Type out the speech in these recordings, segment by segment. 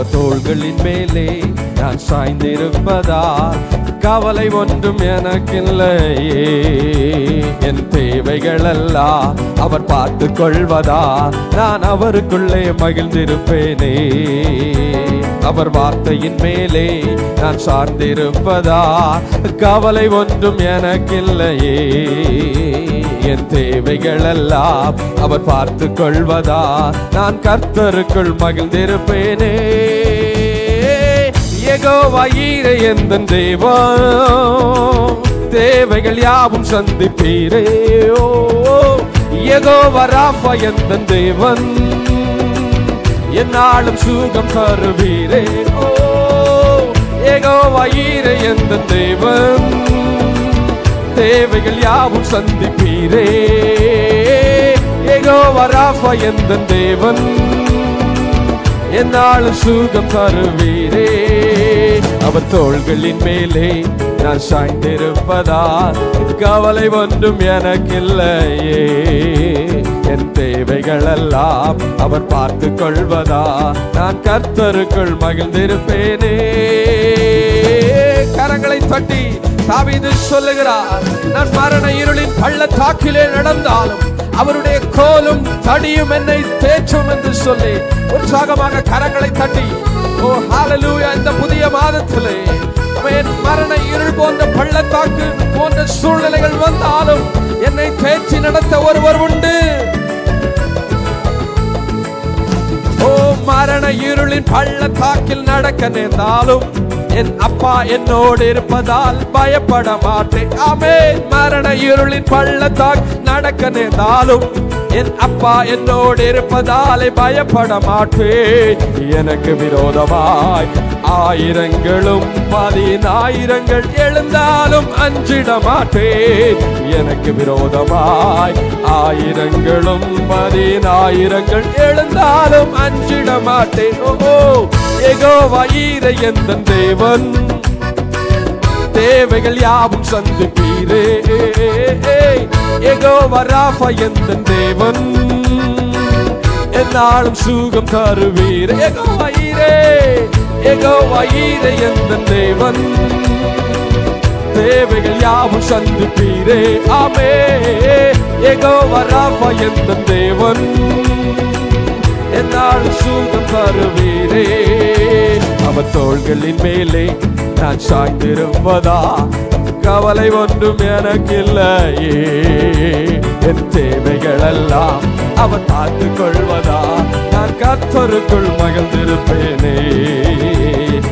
அவர் தோள்களின் மேலே நான் சாய்ந்திருப்பதா கவலை ஒன்றும் எனக்கில்லையே. என் தேவைகளெல்லாம் அவர் பார்த்து கொள்வதா நான் அவருக்குள்ளே மகிழ்ந்திருப்பேனே. அவர் வார்த்தையின் மேலே நான் சார்ந்திருப்பதா கவலை ஒன்றும் எனக்கில்லையே. இவைகளெல்லாம் அவர் பார்த்து கொள்வதா? நான் கர்த்தருக்குள் மகிழ்ந்திருப்பேனே. ஏகோவாயிரே எந்த தேவன் தேவைகள் யாவும் சந்திப்பீரே. ஓ ஏகோவராப்பா எந்த தேவன் என்னாலும் சுகம் தருவீரே. ஓ வயிறு எந்த தேவன் தேவைகள் யாவும் சந்திப்பீரே. ஏகோ வராஃபா எந்த தேவன்? என்னால் சுகம் தருவீரே. அவர் தோள்களின் மேலே நான் சாய்ந்திருப்பதா கவலை ஒன்றும் எனக்கில்லையே. என் தேவைகளெல்லாம் அவர் பார்த்து கொள்வதா நான் கர்த்தருக்குள் மகிழ்ந்திருப்பேனே. கரங்களை தட்டி தாவீது சொல்லுகிறார் நான் மரண இருளின் பள்ளத்தாக்கிலே நடந்தாலும் அவருடைய கோலும் தடியும் என்னை தேற்றும் என்று சொல்லி உற்சாகமாக கரங்களை தட்டி ஓ ஹாலலூயா இந்த புதிய மாதத்திலே அவன் மரண இருள் போன்ற பள்ளத்தாக்கு போன்ற சூழ்நிலைகள் வந்தாலும் என்னை தேற்றி நடத்த ஒருவர் உண்டு. ஓ மரண இருளின் பள்ளத்தாக்கில் நடக்க நேர்ந்தாலும் என் அப்பா என்னோடு இருப்பதால் பயப்பட மாட்டேன். ஆமென். மரண இருளின் பள்ளத்தாக் நடக்க நேர்ந்தாலும் என் அப்பா என்னோடு இருப்பதாலே பயப்பட மாட்டேன். எனக்கு விரோதமாய் ஆயிரங்களும் பதினாயிரங்கள் எழுந்தாலும் அஞ்சிட மாட்டேன். எனக்கு விரோதமாய் ஆயிரங்களும் பதினாயிரங்கள் எழுந்தாலும் அஞ்சிட மாட்டேன். ஓ ஏகோவாயிர எந்த தேவன்? தேவைகள் யாவும் சந்திப்பீரே ஏகோ வராஃபா எந்த தேவன்? என்னாலும் சுகம் தருவீர். ஏகோவாயிரே வயிறே ஏகோ எந்த தேவன்? தேவைகள் யாவும் சந்திப்பீரே ஆமே ஏகோ வராஃபா எந்த தேவன்? என்னாலும் சுகம் தருவீரே அவர் தோள்களின் மேலே நான் சாய்ந்திருப்பதா? கவலை ஒன்றும் எனக்கில்லையே. என் தேவைகளெல்லாம் அவர் பார்த்து கொள்வதா? நான் கத்தருக்குள் மகிழ்ந்திருப்பேனே.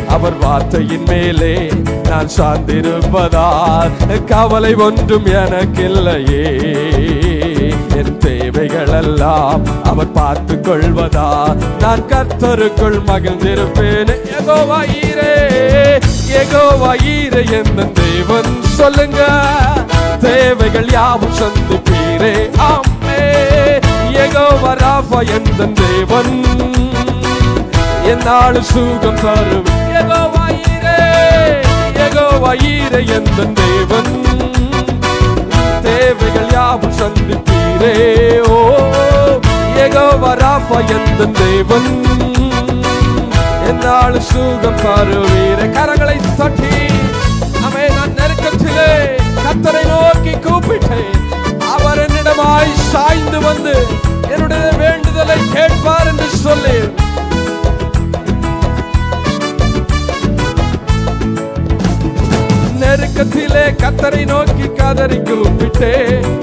அவர் வார்த்தையின் மேலே நான் சார்ந்திருப்பதால் கவலை ஒன்றும் எனக்கில்லையே. என் தேவைகளெல்லாம் அவர் பார்த்து கொள்வதா நான் கர்த்தருக்குள் மகிழ்ந்திருப்பேன். எகோவாயிரே எகோவாயிரே எந்த தேவன் சொல்லுங்க. தேவைகள் யாவும் சந்திப்பீரே. ஆமே எகோவராஃபா எந்த தேவன்? என்னாலும் சுகம் தரும் எகோவாயிரே எகோவாயிரே எந்த தேவன்? தேவைகள் யாவும் சந்திப்பீரே. பயந்த தேவன் என்னால் சுகம் தருவீரே. கரங்களை தட்டி. அவை நான் நெருக்கத்திலே. நெருக்கத்திலே கத்தரை நோக்கி கதறி கூப்பிட்டே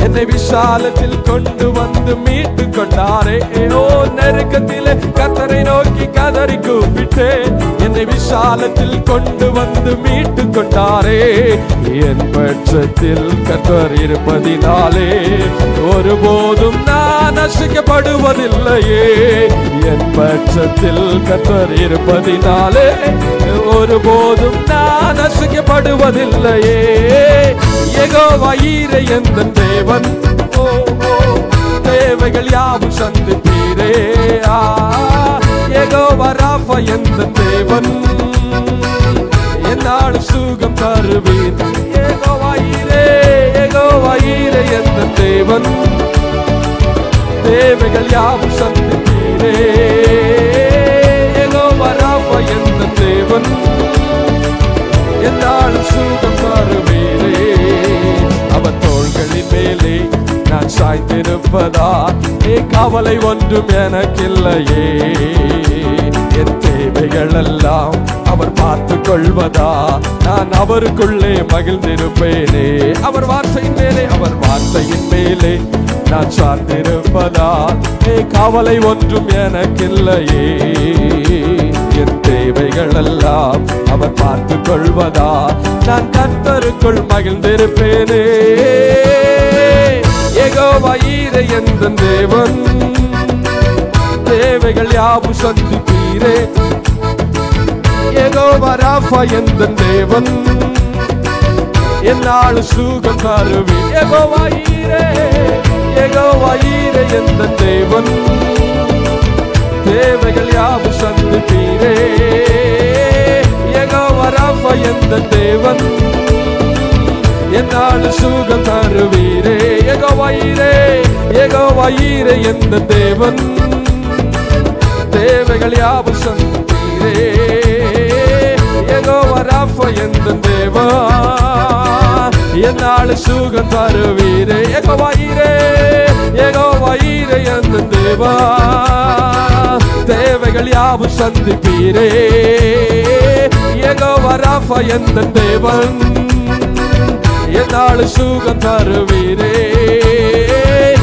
என்னை விஷாலத்தில் கொண்டு வந்து மீட்டு கொண்டாரே. ஓ நெருக்கத்திலே கத்தரை நோக்கி கதறி கூப்பிட்டே என்னை விஷாலத்தில் கொண்டு வந்து மீட்டு கொண்டாரே. என் பட்சத்தில் கத்தர் இருப்பதினாலே ஒருபோதும் நான் நசிக்கப்படுவதில்லையே என் பட்சத்தில் கத்தர் இருப்பதினாலே ஒருபோதும் நான் நசிக்கப்படுவதில்லையே ஏகோ வயிறு எந்த தேவன்? தேவைகள் யாவும் சந்திப்பீரே. ஆ ஏகோ எந்த தேவன்? என்னால் சுகம் தருவீர். ஏகோ வயிறே ஏகோ வயிறு எந்த தேவன்? தேவைகள் யாவும் சந்திப்பீரே. தேவன் என்னாலும் சுகம் தருவீரே அவர் தோள்களின் மேலே நான் சாய்ந்திருப்பதா? நீ கவலை ஒன்றும் எனக்கில்லையே. என் தேவைகள் எல்லாம் அவர் பார்த்து கொள்வதா? நான் அவருக்குள்ளே மகிழ்ந்திருப்பேனே. அவர் வார்த்தையின் மேலே அவர் வார்த்தையின் மேலே நான் சார்ந்திருப்பதா? ஏ கவலை ஒன்றும் எனக்கில்லையே. என் செயல்களெல்லாம் அவர் பார்த்து கொள்வதா? நான் கர்த்தருக்குள் மகிழ்ந்திருப்பேனே. ஏகோவாயிர எந்த தேவன். தேவைகள் யாவும் சந்திப்பீரே. ஏகோவா ராஃபா எந்த தேவன். என்னால் சுகம் தருவி ஏகோவாயிரே ஏகோவாயிரே எந்த தேவன். தேவைகள் யாவும் சந்திப்பீரே ஏகோவா எந்த தேவன்? என்னால் சுகம் தருவீரே. ஏகோவாயிரே ஏகோவாயிரே எந்த தேவன்? தேவைகள் யாவும் சந்திப்பீரே ஏகோவா ராஃபா எந்த தேவா என்னால் சுகம் தருவீரே. ஏகோவாயிரே ஏகோவாயிரே எந்த தேவா தேவைகள் யாவும் சந்திப்பீரே ஏகோவராஃபா எந்த தேவன்? என்னால சுகம் தருவீரே.